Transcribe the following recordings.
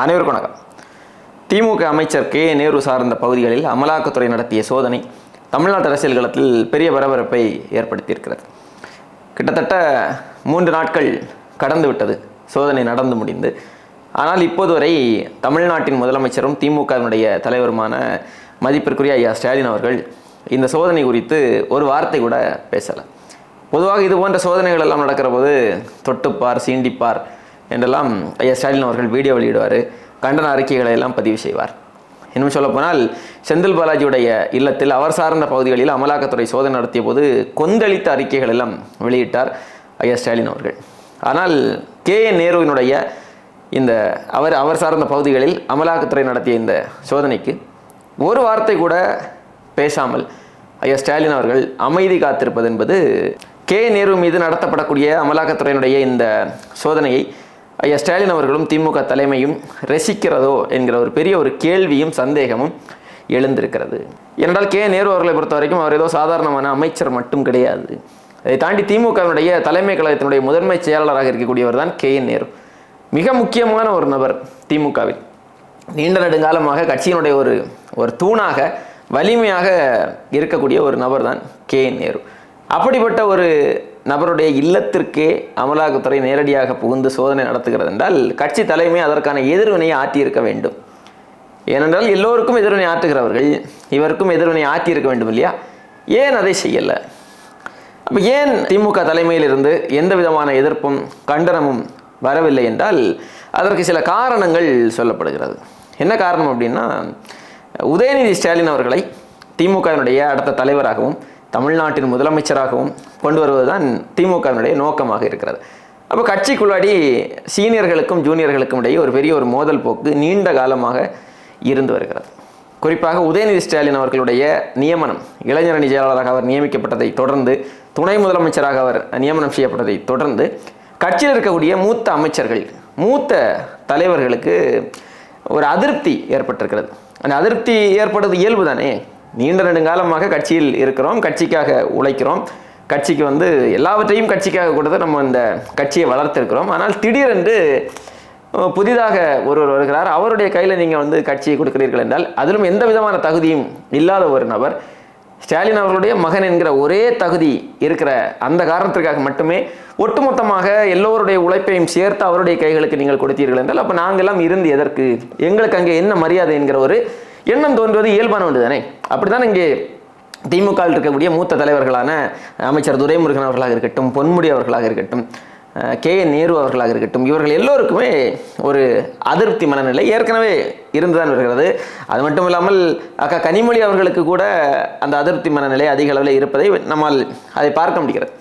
அனைவருக்கும் வணக்கம். திமுக அமைச்சர் கே. நேரு சார்ந்த பகுதிகளில் அமலாக்கத்துறை நடத்திய சோதனை தமிழ்நாட்டு அரசியல் களத்தில் பெரிய பரபரப்பை ஏற்படுத்தியிருக்கிறது. கிட்டத்தட்ட மூன்று நாட்கள் கடந்து விட்டது. சோதனை நடந்து முடிந்து. ஆனால் இப்போது வரை தமிழ்நாட்டின் முதலமைச்சரும் திமுகவினுடைய தலைவருமான மதிப்பிற்குரிய ஐயா ஸ்டாலின் அவர்கள் இந்த சோதனை குறித்து ஒரு வார்த்தை கூட பேசலை. பொதுவாக இது போன்ற சோதனைகள் எல்லாம் நடக்கிற போது தொட்டுப்பார் சீண்டிப்பார் என்றெல்லாம் ஐயா ஸ்டாலின் அவர்கள் வீடியோ வெளியிடுவார். கண்டன அறிக்கைகளை எல்லாம் பதிவு செய்வார். இன்னும் சொல்லப்போனால் செந்தில் பாலாஜியுடைய இல்லத்தில் அவர் சார்ந்த பகுதிகளில் அமலாக்கத்துறை சோதனை நடத்திய போது கொந்தளித்த அறிக்கைகள் எல்லாம் வெளியிட்டார் ஐயா ஸ்டாலின் அவர்கள். ஆனால் கே. என் நேருவினுடைய இந்த அவர் அவர் சார்ந்த பகுதிகளில் அமலாக்கத்துறை நடத்திய இந்த சோதனைக்கு ஒரு வார்த்தை கூட பேசாமல் ஐயா ஸ்டாலின் அவர்கள் அமைதி காத்திருப்பது என்பது கே. நேரு மீது நடத்தப்படக்கூடிய அமலாக்கத்துறையினுடைய இந்த சோதனையை ஐயா ஸ்டாலின் அவர்களும் திமுக தலைமையும் ரசிக்கிறதோ என்கிற ஒரு பெரிய ஒரு கேள்வியும் சந்தேகமும் எழுந்திருக்கிறது. ஏனென்றால் கே. நேரு அவர்களை பொறுத்த வரைக்கும் அவர் ஏதோ சாதாரணமான அமைச்சர் மட்டும் கிடையாது. அதை தாண்டி திமுகவினுடைய தலைமை கழகத்தினுடைய முதன்மை செயலாளராக இருக்கக்கூடியவர் தான் கே. என் நேரு. மிக முக்கியமான ஒரு நபர் திமுகவில். நீண்ட நெடுங்காலமாக கட்சியினுடைய ஒரு ஒரு தூணாக வலிமையாக இருக்கக்கூடிய ஒரு நபர் தான் கே. என் நேரு. அப்படிப்பட்ட ஒரு நபருடைய இல்லத்திற்கே அமலாக்கத்துறை நேரடியாக புகுந்து சோதனை நடத்துகிறது என்றால் கட்சி தலைமை அதற்கான எதிர்வினையை ஆற்றியிருக்க வேண்டும். ஏனென்றால் எல்லோருக்கும் எதிர்வினை ஆற்றுகிறவர்கள் இவருக்கும் எதிர்வினை ஆற்றியிருக்க வேண்டும் இல்லையா? ஏன் அதை செய்யலை? அப்போ ஏன் திமுக தலைமையிலிருந்து எந்த விதமான எதிர்ப்பும் கண்டனமும் வரவில்லை என்றால் அதற்கு சில காரணங்கள் சொல்லப்படுகிறது. என்ன காரணம் அப்படின்னா உதயநிதி ஸ்டாலின் அவர்களை திமுகவினுடைய அடுத்த தலைவராகவும் தமிழ்நாட்டின் முதலமைச்சராகவும் கொண்டு வருவதுதான் திமுகவினுடைய நோக்கமாக இருக்கிறது. அப்போ கட்சிக்குள்ளாடி சீனியர்களுக்கும் ஜூனியர்களுக்கும் இடையே ஒரு பெரிய ஒரு மோதல் போக்கு நீண்ட காலமாக இருந்து வருகிறது. குறிப்பாக உதயநிதி ஸ்டாலின் அவர்களுடைய நியமனம் இளைஞரணி செயலாளராக அவர் நியமிக்கப்பட்டதை தொடர்ந்து துணை முதலமைச்சராக அவர் நியமனம் செய்யப்பட்டதை தொடர்ந்து கட்சியில் இருக்கக்கூடிய மூத்த அமைச்சர்கள் மூத்த தலைவர்களுக்கு ஒரு அதிருப்தி ஏற்பட்டிருக்கிறது. அந்த அதிருப்தி ஏற்படுவது இயல்பு தானே நீண்ட நெடுங்காலமாக கட்சியில் இருக்கிறோம் கட்சிக்காக உழைக்கிறோம். கட்சிக்கு வந்து எல்லாவற்றையும் கட்சிக்காக கொடுத்து நம்ம இந்த கட்சியை வளர்த்திருக்கிறோம். ஆனால் திடீரென்று புதிதாக ஒருவர் வருகிறார். அவருடைய கையில் நீங்கள் வந்து கட்சியை கொடுக்கிறீர்கள் என்றால் அதிலும் எந்த விதமான தகுதியும் இல்லாத ஒரு நபர். ஸ்டாலின் அவர்களுடைய மகன் என்கிற ஒரே தகுதி இருக்கிற அந்த காரணத்திற்காக மட்டுமே ஒட்டுமொத்தமாக எல்லோருடைய உழைப்பையும் சேர்த்து அவருடைய கைகளுக்கு நீங்கள் கொடுத்தீர்கள் என்றால் அப்போ நாங்கள்லாம் இருந்து எதற்கு? எங்களுக்கு அங்கே என்ன மரியாதை என்கிற ஒரு எண்ணம் தோன்றுவது இயல்பான ஒன்று தானே அப்படிதான் இங்கே திமுகவில் இருக்கக்கூடிய மூத்த தலைவர்களான அமைச்சர் துரைமுருகன் அவர்களாக இருக்கட்டும் பொன்முடி அவர்களாக இருக்கட்டும் கே. என். நேரு அவர்களாக இருக்கட்டும் இவர்கள் எல்லோருக்குமே ஒரு அதிருப்தி மனநிலை ஏற்கனவே இருந்துதான் வருகிறது. அது மட்டும் இல்லாமல் அக்கா கனிமொழி அவர்களுக்கு கூட அந்த அதிருப்தி மனநிலை அதிக அளவில் இருப்பதை நம்மால் அதை பார்க்க முடிகிறது.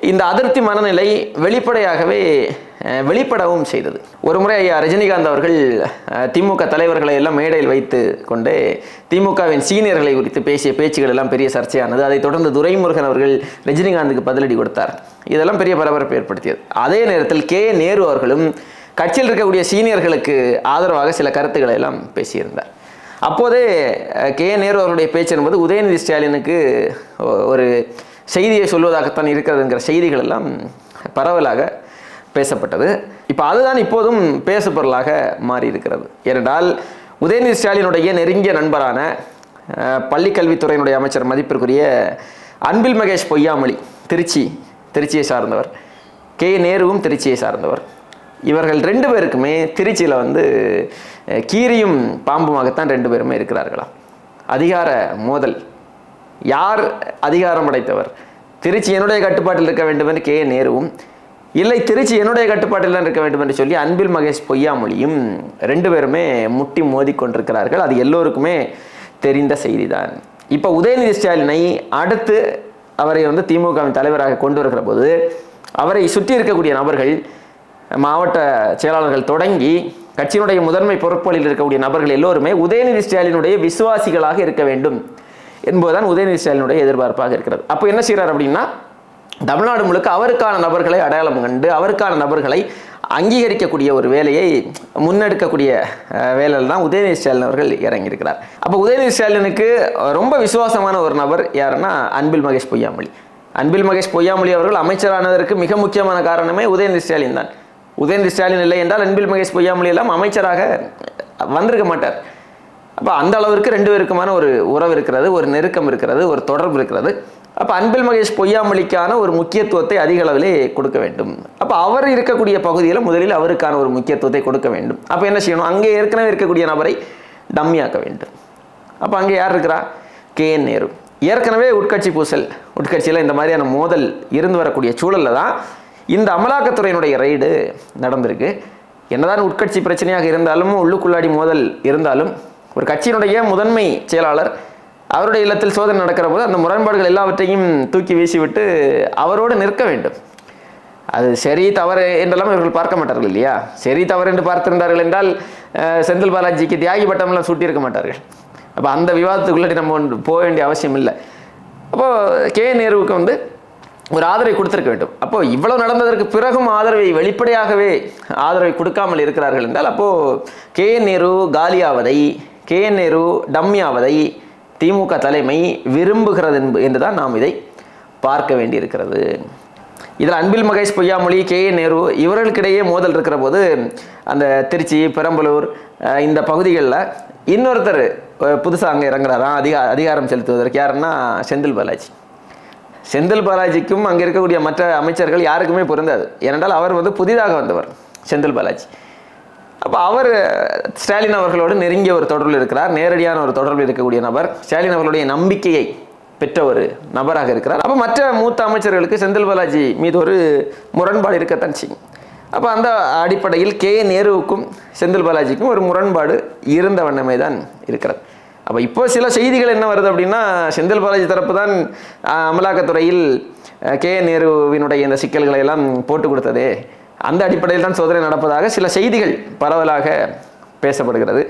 இந்த அதிருப்தி மனநிலை வெளிப்படையாகவே வெளிப்படவும் செய்தது. ஒரு முறை ஐயா ரஜினிகாந்த் அவர்கள் திமுக தலைவர்களை எல்லாம் மேடையில் வைத்து கொண்டு திமுகவின் சீனியர்களை குறித்து பேசிய பேச்சுகள் எல்லாம் பெரிய சர்ச்சையானது. அதைத் தொடர்ந்து துரைமுருகன் அவர்கள் ரஜினிகாந்துக்கு பதிலடி கொடுத்தார். இதெல்லாம் பெரிய பரபரப்பை ஏற்படுத்தியது. அதே நேரத்தில் கே. நேரு அவர்களும் கட்சியில் இருக்கக்கூடிய சீனியர்களுக்கு ஆதரவாக சில கருத்துக்களை எல்லாம் பேசியிருந்தார். அப்போதே கே. நேரு அவருடைய பேச்சு என்பது உதயநிதி ஸ்டாலினுக்கு ஒ- ஒரு செய்தியை சொல்வதாகத்தான் இருக்கிறதுங்கிற செய்திகள் எல்லாம் பரவலாக பேசப்பட்டது. இப்போ அதுதான் இப்போதும் பேசுபொருளாக மாறி இருக்கிறது ஏனென்றால் உதயநிதி ஸ்டாலினுடைய நெருங்கிய நண்பரான பள்ளிக்கல்வித்துறையினுடைய அமைச்சர் மதிப்பிற்குரிய அன்பில் மகேஷ் பொய்யாமொழி திருச்சி திருச்சியை சார்ந்தவர் கே. நேருவும் திருச்சியை சார்ந்தவர். இவர்கள் ரெண்டு பேருக்குமே திருச்சியில் வந்து கீரியும் பாம்புமாகத்தான் ரெண்டு பேருமே இருக்கிறார்களாம். அதிகார மோதல் யார் அதிகாரம் படைத்தவர்? திருச்சி என்னுடைய கட்டுப்பாட்டில் இருக்க வேண்டும் என்று கே. நேருவும் இல்லை திருச்சி என்னுடைய கட்டுப்பாட்டில் தான் இருக்க வேண்டும் என்று சொல்லி அன்பில் மகேஷ் பொய்யாமொழியும் ரெண்டு பேருமே முட்டி மோதி கொண்டிருக்கிறார்கள். அது எல்லோருக்குமே தெரிந்த செய்திதான். இப்போ உதயநிதி ஸ்டாலினை அடுத்து அவரை வந்து திமுகவின் தலைவராக கொண்டு வருகிற போது அவரை சுற்றி இருக்கக்கூடிய நபர்கள் மாவட்ட செயலாளர்கள் தொடங்கி கட்சியினுடைய முதன்மை பொறுப்புகளில் இருக்கக்கூடிய நபர்கள் எல்லோருமே உதயநிதி ஸ்டாலினுடைய விசுவாசிகளாக இருக்க வேண்டும். என்பதுதான் உதயநிதி ஸ்டாலினுடைய எதிர்பார்ப்பாக இருக்கிறது. அப்போ என்ன செய்கிறார் அப்படின்னா தமிழ்நாடு முழுக்க அவருக்கான நபர்களை அடையாளம் கண்டு அவருக்கான நபர்களை அங்கீகரிக்கக்கூடிய ஒரு வேலையை முன்னெடுக்கக்கூடிய வேலையில் தான் உதயநிதி ஸ்டாலின் அவர்கள் இறங்கியிருக்கிறார். அப்போ உதயநிதி ஸ்டாலினுக்கு ரொம்ப விசுவாசமான ஒரு நபர் யாருன்னா அன்பில் மகேஷ் பொய்யாமொழி. அன்பில் மகேஷ் பொய்யாமொழி அவர்கள் அமைச்சரானதற்கு மிக முக்கியமான காரணமே உதயநிதி ஸ்டாலின் தான். உதயநிதி ஸ்டாலின் இல்லை என்றால் அன்பில் மகேஷ் பொய்யாமொழி எல்லாம் அமைச்சராக வந்திருக்க மாட்டார். அப்போ அந்த அளவிற்கு ரெண்டு பேருக்குமான ஒரு உறவு இருக்கிறது ஒரு நெருக்கம் இருக்கிறது ஒரு தொடர்பு இருக்கிறது. அப்போ அன்பில் மகேஷ் பொய்யாமொழிக்கான ஒரு முக்கியத்துவத்தை அதிக அளவிலே கொடுக்க வேண்டும். அப்போ அவர் இருக்கக்கூடிய பகுதியில் முதலில் அவருக்கான ஒரு முக்கியத்துவத்தை கொடுக்க வேண்டும். அப்போ என்ன செய்யணும்? அங்கே ஏற்கனவே இருக்கக்கூடிய நபரை டம்மியாக்க வேண்டும். அப்போ அங்கே யார் இருக்கிறா? கே. என். நேரு. ஏற்கனவே உட்கட்சி பூசல் உட்கட்சியில் இந்த மாதிரியான மோதல் இருந்து வரக்கூடிய சூழலில் தான் இந்த அமலாக்கத்துறையினுடைய ரைடு நடந்திருக்கு. என்னதான் உட்கட்சி பிரச்சனையாக இருந்தாலும் உள்ளுக்குள்ளாடி மோதல் இருந்தாலும் ஒரு கட்சியினுடைய முதன்மை செயலாளர் அவருடைய இல்லத்தில் சோதனை நடக்கிற போது அந்த முரண்பாடுகள் எல்லாவற்றையும் தூக்கி வீசிவிட்டு அவரோடு நிற்க வேண்டும். அது சரி தவறு என்றெல்லாம் இவர்கள் பார்க்க மாட்டார்கள் இல்லையா? சரி தவறு என்று பார்த்திருந்தார்கள் என்றால் செந்தில் பாலாஜிக்கு தியாகி பட்டம்லாம் சூட்டியிருக்க மாட்டார்கள். அப்போ அந்த விவாதத்துக்குள்ளே நம்ம ஒன்று போக வேண்டிய அவசியம் இல்லை. அப்போது கே. நேருவுக்கு வந்து ஒரு ஆதரவை கொடுத்துருக்க வேண்டும். அப்போ இவ்வளவு நடந்ததற்கு பிறகும் ஆதரவை வெளிப்படையாகவே ஆதரவை கொடுக்காமல் இருக்கிறார்கள் என்றால் அப்போது கே. நேரு காலியாவதை கே நேரு டம்யாவதை திமுக தலைமை விரும்புகிறது என்று என்றுதான் நாம் இதை பார்க்க வேண்டியிருக்கிறது. இதில் அன்பில் மகேஷ் பொய்யாமொழி கே ஏ நேரு இவர்களுக்கிடையே மோதல் இருக்கிற போது அந்த திருச்சி பெரம்பலூர் இந்த பகுதிகளில் இன்னொருத்தர் புதுசாக அங்கே இறங்குறாராம் அதிகா அதிகாரம் செலுத்துவதற்கு யாருன்னா செந்தில் பாலாஜி. செந்தில் பாலாஜிக்கும் அங்கே இருக்கக்கூடிய மற்ற அமைச்சர்கள் யாருக்குமே பொருந்தாது. ஏனென்றால் அவர் வந்து புதிதாக வந்தவர் செந்தில் பாலாஜி. அப்போ அவர் ஸ்டாலின் அவர்களோடு நெருங்கிய ஒரு தொடர்பில் இருக்கிறார். நேரடியான ஒரு தொடர்பில் இருக்கக்கூடிய நபர். ஸ்டாலின் அவர்களுடைய நம்பிக்கையை பெற்ற ஒரு நபராக இருக்கிறார். அப்போ மற்ற மூத்த அமைச்சர்களுக்கு செந்தில் பாலாஜி மீது ஒரு முரண்பாடு இருக்கத்தான் செய்யும். அப்போ அந்த அடிப்படையில் கே. நேருவுக்கும் செந்தில் பாலாஜிக்கும் ஒரு முரண்பாடு இருந்த வண்ணமே தான் இருக்கிறது. அப்போ இப்போ சில செய்திகள் என்ன வருது அப்படின்னா செந்தில் பாலாஜி தரப்பு தான் அமலாக்கத்துறையில் கே. நேருவினுடைய இந்த சிக்கல்களை எல்லாம் போட்டு கொடுத்ததே. அந்த அடிப்படையில் தான் சோதனை நடப்பதாக சில செய்திகள் பரவலாக பேசப்படுகிறது.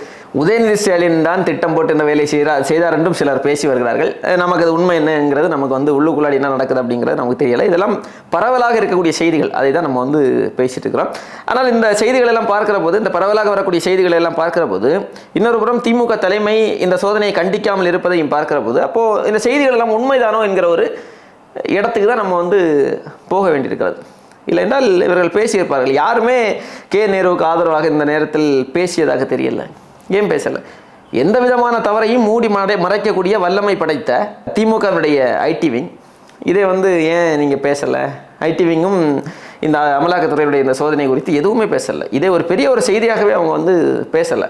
உதயநிதி ஸ்டாலின் தான் திட்டம் போட்டு இந்த வேலையை செய்கிறார் செய்தார் என்றும் சிலர் பேசி வருகிறார்கள். நமக்கு அது உண்மை என்னங்கிறது நமக்கு வந்து உள்ளுக்குள்ளாடி என்ன நடக்குது அப்படிங்கிறது நமக்கு தெரியலை. இதெல்லாம் பரவலாக இருக்கக்கூடிய செய்திகள். அதை தான் நம்ம வந்து பேசிட்டு இருக்கிறோம். ஆனால் இந்த செய்திகள் எல்லாம் பார்க்கிற போது இந்த பரவலாக வரக்கூடிய செய்திகளை எல்லாம் பார்க்கிற போது இன்னொரு புறம் திமுக தலைமை இந்த சோதனையை கண்டிக்காமல் இருப்பதையும் பார்க்கிற போது அப்போது இந்த செய்திகள் எல்லாம் உண்மைதானோ என்கிற ஒரு இடத்துக்கு தான் நம்ம வந்து போக வேண்டியிருக்கிறது. இல்லை என்றால் இவர்கள் பேசியிருப்பார்கள். யாருமே கே. நேருவுக்கு ஆதரவாக இந்த நேரத்தில் பேசியதாக தெரியல. ஏன் பேசலை? எந்த விதமான தவறையும் மூடி மறை மறைக்கக்கூடிய வல்லமை படைத்த திமுகவினுடைய ஐடி விங். இதை வந்து ஏன் நீங்கள் பேசலை? ஐடி விங்கும் இந்த அமலாக்கத்துறையுடைய இந்த சோதனை குறித்து எதுவுமே பேசலை. இதே ஒரு பெரிய ஒரு செய்தியாகவே அவங்க வந்து பேசலை.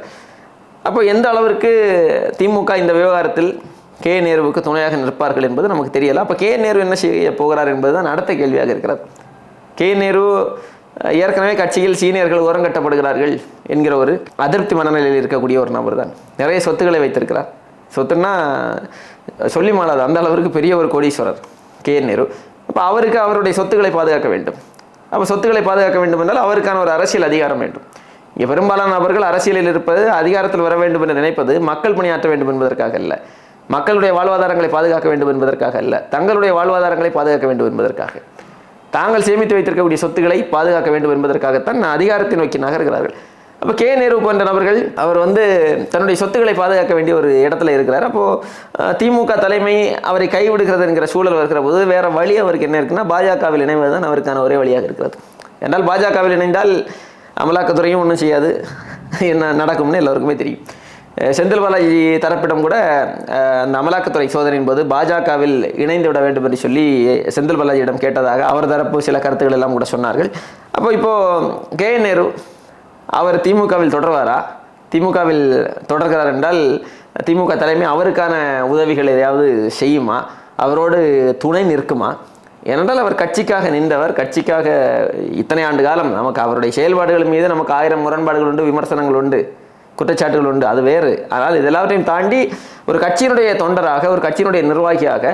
அப்போ எந்த அளவிற்கு திமுக இந்த விவகாரத்தில் கே. நேருவுக்கு துணையாக நிற்பார்கள் என்பது நமக்கு தெரியல. அப்போ கே. நேரு என்ன செய்ய போகிறார் என்பது தான் அடுத்த கேள்வியாக இருக்கிறது. கே நேரு ஏற்கனவே கட்சியில் சீனியர்கள் ஓரங்கட்டப்படுகிறார்கள் என்கிற ஒரு அதிருப்தி மனநிலையில் இருக்கக்கூடிய ஒரு நபர் தான் நிறைய சொத்துக்களை வைத்திருக்கிறார். சொத்துன்னா சொல்லி மாளாது அந்த அளவிற்கு பெரிய ஒரு கோடீஸ்வரர் கே நேரு. அப்போ அவருக்கு அவருடைய சொத்துக்களை பாதுகாக்க வேண்டும். அப்போ சொத்துக்களை பாதுகாக்க வேண்டும் என்றால் அவருக்கான ஒரு அரசியல் அதிகாரம் வேண்டும். இங்கே பெரும்பாலான நபர்கள் அரசியலில் இருப்பது அதிகாரத்தில் வர வேண்டும் என்று நினைப்பது மக்கள் பணியாற்ற வேண்டும் என்பதற்காக அல்ல. மக்களுடைய வாழ்வாதாரங்களை பாதுகாக்க வேண்டும் என்பதற்காக அல்ல. தங்களுடைய வாழ்வாதாரங்களை பாதுகாக்க வேண்டும் என்பதற்காக. தாங்கள் சேமித்து வைத்திருக்கக்கூடிய சொத்துக்களை பாதுகாக்க வேண்டும் என்பதற்காகத்தான் அதிகாரத்தை நோக்கி நகர்கிறார்கள். அப்போ கே. நேரு போன்ற நபர்கள் அவர் வந்து தன்னுடைய சொத்துக்களை பாதுகாக்க வேண்டிய ஒரு இடத்துல இருக்கிறார். அப்போது திமுக தலைமை அவரை கைவிடுகிறது என்கிற சூழல் வருகிற போது வேறு வழி அவருக்கு என்ன இருக்குன்னா பாஜகவில் இணைவது தான் அவருக்கான ஒரே வழியாக இருக்கிறது. என்றால் பாஜகவில் இணைந்தால் அமலாக்கத்துறையும் ஒன்றும் செய்யாது. என்ன நடக்கும்னு எல்லோருக்குமே தெரியும். செந்தில் பாலாஜி தரப்பிடம் கூட அந்த அமலாக்கத்துறை சோதனையின் போது பாஜகவில் இணைந்து விட வேண்டும் என்று சொல்லி செந்தில் பாலாஜியிடம் கேட்டதாக அவர் தரப்பு சில கருத்துக்கள் எல்லாம் கூட சொன்னார்கள். அப்போ இப்போது கே நேரு அவர் திமுகவில் தொடர்வாரா? திமுகவில் தொடர்கிறார் என்றால் திமுக தலைமை அவருக்கான உதவிகள் எதையாவது செய்யுமா? அவரோடு துணை நிற்குமா? ஏனென்றால் அவர் கட்சிக்காக நின்றவர் கட்சிக்காக இத்தனை ஆண்டு காலம் நமக்கு அவருடைய செயல்பாடுகள் மீது நமக்கு ஆயிரம் முரண்பாடுகள் உண்டு விமர்சனங்கள் உண்டு. குற்றச்சாட்டுகள் உண்டு. அது வேறு. ஆனால் இதெல்லாவற்றையும் தாண்டி ஒரு கட்சியினுடைய தொண்டராக ஒரு கட்சியினுடைய நிர்வாகியாக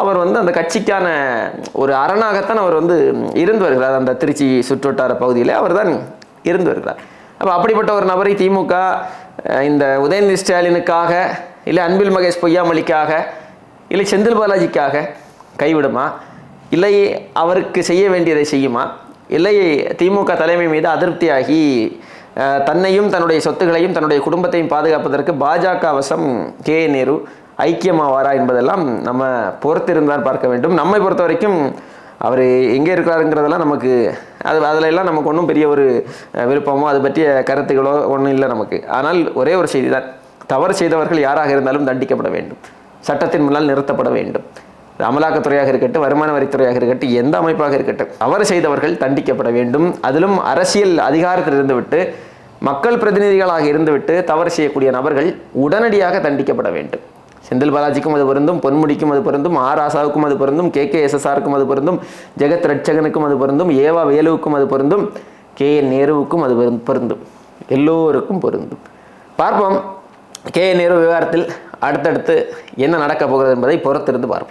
அவர் வந்து அந்த கட்சிக்கான ஒரு அரணாகத்தான் அவர் வந்து இருந்து வருகிறார். அந்த திருச்சி சுற்றுவட்டார பகுதியில் அவர் தான் இருந்து வருகிறார். அப்போ அப்படிப்பட்ட ஒரு நபரை திமுக இந்த உதயநிதி ஸ்டாலினுக்காக இல்லை அன்பில் மகேஷ் பொய்யாமலிக்காக இல்லை செந்தில் பாலாஜிக்காக கைவிடுமா? இல்லை அவருக்கு செய்ய வேண்டியதை செய்யுமா? இல்லை திமுக தலைமை மீது அதிருப்தியாகி தன்னையும் தன்னுடைய சொத்துக்களையும் தன்னுடைய குடும்பத்தையும் பாதுகாப்பதற்கு பாஜக வசம் கே நேரு ஐக்கியமாவாரா என்பதெல்லாம் நம்ம பொறுத்திருந்தால் பார்க்க வேண்டும். நம்மை பொறுத்த வரைக்கும் அவர் எங்கே இருக்கிறாருங்கிறதெல்லாம் நமக்கு அது அதில் எல்லாம் நமக்கு ஒன்றும் பெரிய ஒரு விருப்பமோ அது பற்றிய கருத்துகளோ ஒன்றும் இல்லை நமக்கு. ஆனால் ஒரே ஒரு செய்தி தான் தவறு செய்தவர்கள் யாராக இருந்தாலும் தண்டிக்கப்பட வேண்டும். சட்டத்தின் முன்னால் நிறுத்தப்பட வேண்டும். அமலாக்கத்துறையாக இருக்கட்டும் வருமான வரித்துறையாக இருக்கட்டும் எந்த அமைப்பாக இருக்கட்டும் தவறு செய்தவர்கள் தண்டிக்கப்பட வேண்டும். அதிலும் அரசியல் அதிகாரத்தில் இருந்துவிட்டு மக்கள் பிரதிநிதிகளாக இருந்துவிட்டு தவறு செய்யக்கூடிய நபர்கள் உடனடியாக தண்டிக்கப்பட வேண்டும். செந்தில் பாலாஜிக்கும் அது பொருந்தும் பொன்முடிக்கும் அது பொருந்தும் ஆர் ஆசாவுக்கும் அது பொருந்தும் கே கே எஸ்எஸ்ஆருக்கும் அது பொருந்தும் ஜெகத் ரட்சகனுக்கும் அது பொருந்தும் ஏவா வேலுவுக்கும் அது பொருந்தும் கே என் நேருவுக்கும் அது பொருந்தும் பொருந்தும். எல்லோருக்கும் பொருந்தும். பார்ப்போம். கே என் நேரு விவகாரத்தில் அடுத்தடுத்து என்ன நடக்கப் போகிறது என்பதை பொறுத்திருந்து பார்ப்போம்.